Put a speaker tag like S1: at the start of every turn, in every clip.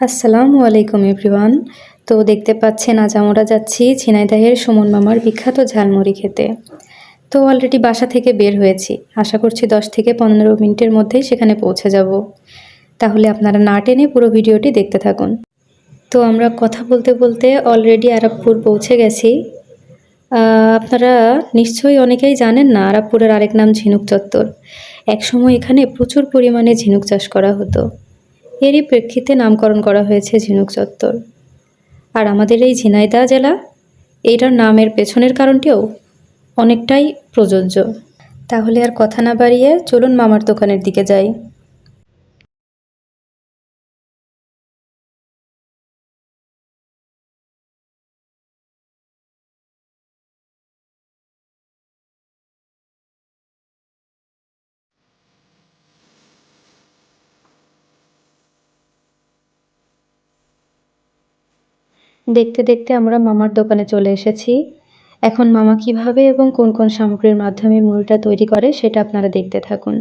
S1: আসসালামু আলাইকুম এভরিওয়ান। তো দেখতে পাচ্ছেন আজ আমরা যাচ্ছি ঝিনাইদহের সুমন মামার বিখ্যাত ঝালমুড়ি খেতে। তো অলরেডি বাসা থেকে বের হয়েছি। আশা করছি দশ থেকে পনেরো মিনিটের মধ্যেই সেখানে পৌঁছে যাব। তাহলে আপনারা না টেনে পুরো ভিডিওটি দেখতে থাকুন। তো আমরা কথা বলতে বলতে অলরেডি আরবপুর পৌঁছে গেছি। আপনারা নিশ্চয়ই অনেকেই জানেন না আরবপুরের আরেক নাম ঝিনুক চত্বর। একসময় এখানে প্রচুর পরিমাণে ঝিনুক চাষ করা হতো। এরই প্রেক্ষিতে নামকরণ করা হয়েছে ঝিনুক চত্বর। আর আমাদের এই ঝিনাইদা জেলা, এইটার নামের পেছনের কারণটিও অনেকটাই প্রযোজ্য। তাহলে আর কথা না বাড়িয়ে চলুন মামার দোকানের দিকে যাই। দেখতে দেখতে আমরা মামার দোকানে চলে এসেছি। এখন মামা কীভাবে এবং কোন কোন সামগ্রীর মাধ্যমে মুড়িটা তৈরি করে সেটা আপনারা দেখতে থাকুন।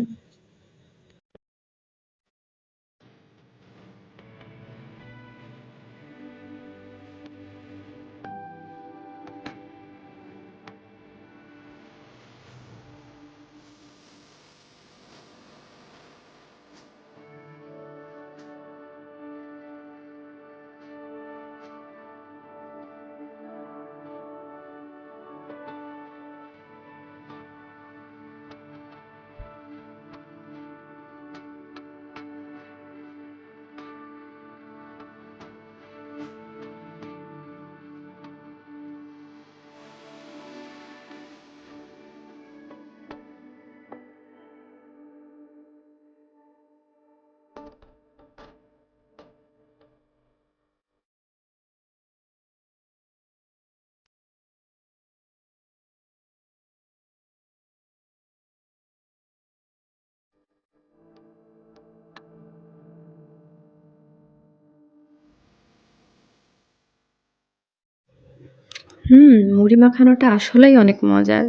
S1: হুম, মুড়ি মাখানোটা আসলেই অনেক মজার।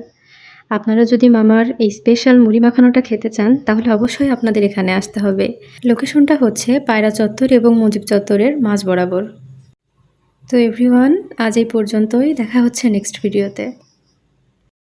S1: আপনারা যদি মামার এই স্পেশাল মুড়ি মাখানোটা খেতে চান, তাহলে অবশ্যই আপনাদের এখানে আসতে হবে। লোকেশনটা হচ্ছে পায়রা চত্বর এবং মুজিব চত্বরের মাঝ বরাবর। তো এভরিওয়ান আজ এই পর্যন্তই। দেখা হচ্ছে নেক্সট ভিডিওতে